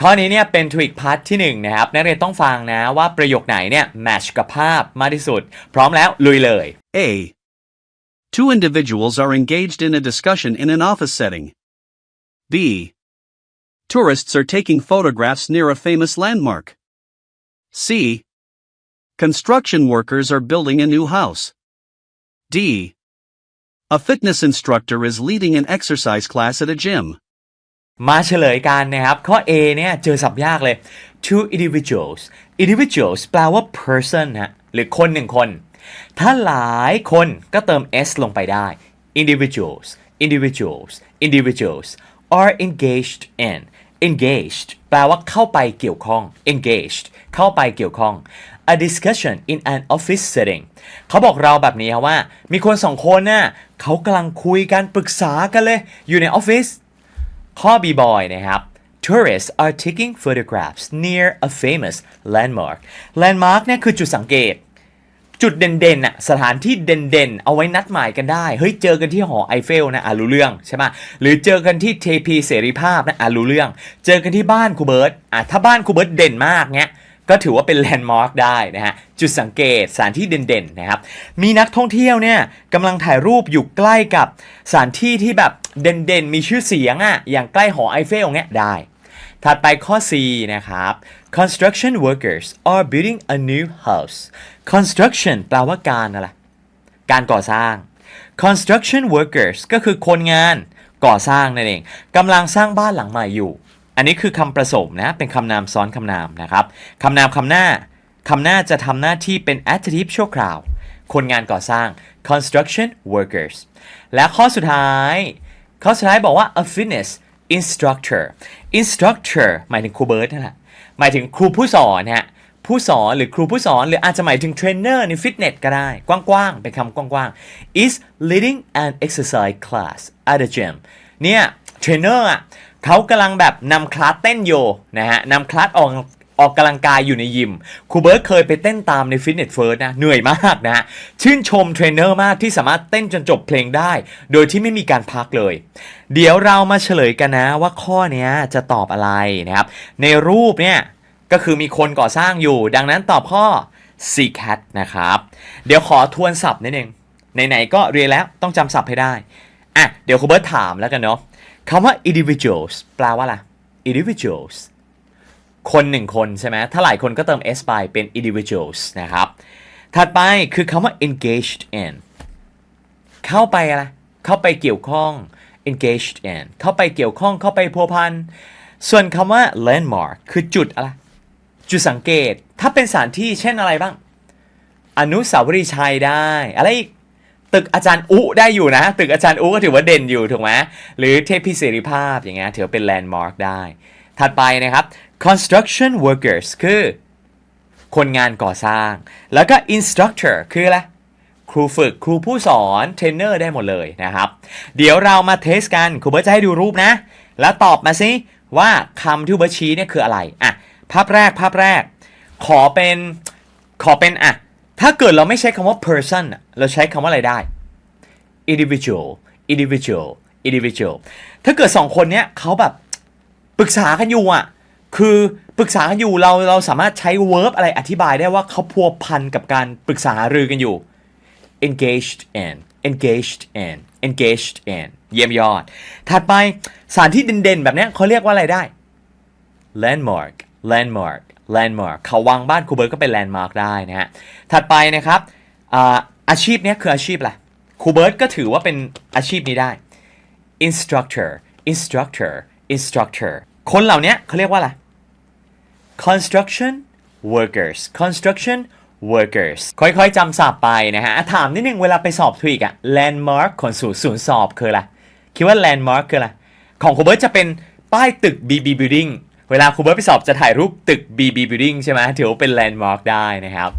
ข้อนี้เนี่ยเป็นทวิกพาร์ทที่1นะครับนักเรียนต้องฟังนะว่าประโยคไหนเนี่ยแมชกับภาพมากที่สุด พร้อมแล้วลุยเลย A. Two individuals are engaged in a discussion in an office setting. B. Tourists are taking photographs near a famous landmark. C. Construction workers are building a new house. D. A fitness instructor is leading an exercise class at a gym. มาเฉลยกันนะครับ ข้อ A เนี่ยเจอสับยากเลย two individuals individuals แปลว่า person นะหรือคนหนึ่งคน ถ้าหลายคนก็เติม s ลงไปได้ individuals individuals individuals are engaged in engaged แปลว่าเข้าไปเกี่ยวข้อง engaged เข้าไปเกี่ยวข้อง a discussion in an office setting เขาบอกเราแบบนี้ครับว่า มีคนสองคนน่ะเขากำลังคุยกันปรึกษากันเลย อยู่ในออฟฟิศ ข้อบีบอยนะครับ Tourists are taking photographs near a famous landmark landmark เนี่ยคือจุดสังเกต จุดเด่นๆน่ะสถานที่เด่นๆ เอาไว้นัดหมายกันได้ เฮ้ย เจอกันที่หอไอเฟลนะอะรู้เรื่องใช่ไหมหรือเจอกันที่เทพีเสรีภาพนะอะรู้เรื่อง เจอกันที่บ้านครูเบิร์ตอะถ้าบ้านครูเบิร์ตเด่นมากเนี้ย ก็ถือว่าเป็นแลนด์มาร์กได้นะฮะ จุดสังเกตสถานที่เด่นๆนะครับ มีนักท่องเที่ยวเนี่ยกำลังถ่ายรูปอยู่ใกล้กับสถานที่ที่แบบเด่นๆ มีชื่อเสียงอะ อย่างใกล้หอไอเฟลเนี้ยได้ ถัดไปข้อ C นะครับ construction workers are building a new house construction แปลว่าการอะไร การก่อสร้าง construction workers ก็คือคนงานก่อสร้างนั่นเองกำลังสร้างบ้านหลังใหม่อยู่ อันนี้คือคำประสมนะเป็นคำนามซ้อนคำนามนะครับคำนามคำหน้าคำหน้าจะทำหน้าที่เป็น adjective ชั่วคราว คนงานก่อสร้าง construction workers และข้อสุดท้าย ข้อสุดท้ายบอกว่า a fitness instructor instructor หมายถึงครูเบิร์ตนั่นแหละหมายถึงครูผู้สอนฮะผู้สอนหรือครูผู้สอน หรืออาจจะหมายถึงเทรนเนอร์ในฟิตเนสก็ได้ กว้างๆ เป็นคำกว้างๆ is leading an exercise class at a gym เนี่ยเทรนเนอร์อะ เขากำลังแบบนำคลาสเต้นโยนะฮะนำคลาสออกออกกำลังกายอยู่ในยิมครูเบิร์ตเคยไปเต้นตามในฟิตเนสเฟิร์สนะ เหนื่อยมากนะฮะชื่นชมเทรนเนอร์มากที่สามารถเต้นจนจบเพลงได้ โดยที่ไม่มีการพักเลย เดี๋ยวเรามาเฉลยกันนะว่าข้อเนี้ยจะตอบอะไรนะครับ ในรูปเนี่ย ก็คือมีคนก่อสร้างอยู่ ดังนั้นตอบข้อ C cat นะครับ เดี๋ยวขอทวนศัพท์นิดนึงไหนๆก็เรียนแล้วต้องจำศัพท์ให้ได้อะเดี๋ยวครูเบิร์ตถามแล้วกันเนาะ คำว่า individuals แปลว่าอะไร individuals คนหนึ่งคนใช่ไหมถ้าหลายคนก็เติม s ไปเป็น individuals นะครับ ถัดไปคือคำว่า engaged in เข้าไปอะไร เข้าไปเกี่ยวข้อง engaged in เข้าไปเกี่ยวข้อง เข้าไปพัวพัน ส่วนคำว่า landmark คือจุดอะไร จุดสังเกต ถ้าเป็นสถานที่เช่นอะไรบ้าง อนุสาวรีย์ชัยได้ อะไรอีก ตึกอาจารย์อุได้อยู่นะ ตึกอาจารย์อุก็ถือว่าเด่นอยู่ถูกไหมหรือเทพีเสรีภาพอย่างเงี้ยถือเป็นแลนด์มาร์กได้ ถัดไปนะครับ construction workers คือ คนงานก่อสร้าง แล้วก็ instructor คืออะไรครูฝึกครูผู้สอนเทรนเนอร์ได้หมดเลยนะครับ เดี๋ยวเรามาเทสกันครูเบิร์ตจะให้ดูรูปนะ แล้วตอบมาสิว่าคำที่เบิร์ตชี้เนี่ยคืออะไรอะภาพแรกภาพแรก ขอเป็นขอเป็นอะ ถ้าเกิดเราไม่ใช้คำว่า person เราใช้คำว่าอะไรได้ individual individual individual ถ้าเกิดสองคนเนี้ยเขาแบบปรึกษากันอยู่อะ คือปรึกษากันอยู่เราเราสามารถใช้ verb อะไรอธิบายได้ว่าเขาพัวพันกับการปรึกษาหรือกันอยู่ engaged in engaged in engaged in เยี่ยมยอด ถัดไปสถานที่เด่นๆ แบบเนี้ยเขาเรียกว่าอะไรได้ landmark landmark landmark เขาวางบ้านครูเบิร์ตก็เป็น landmark ได้นะฮะถัดไปนะครับอาชีพเนี้ยคืออาชีพอะไรครูเบิร์ตก็ถือว่าเป็นอาชีพนี้ได้ instructor instructor instructor คนเหล่านี้เขาเรียกว่าอะไร construction workers construction workers ค่อยๆจำศัพท์ไปนะฮะ ถามนิดนึงเวลาไปสอบทวีกอะ landmark ของศูนย์ศูนย์สอบคืออะไร คิดว่า landmark คืออะไร ของครูเบิร์ตจะเป็นป้ายตึก BB Building เวลาครูเบิร์ตไปสอบจะถ่ายรูปตึก BB Building ใช่ไหมถือว่าเป็นแลนด์มาร์กได้นะครับ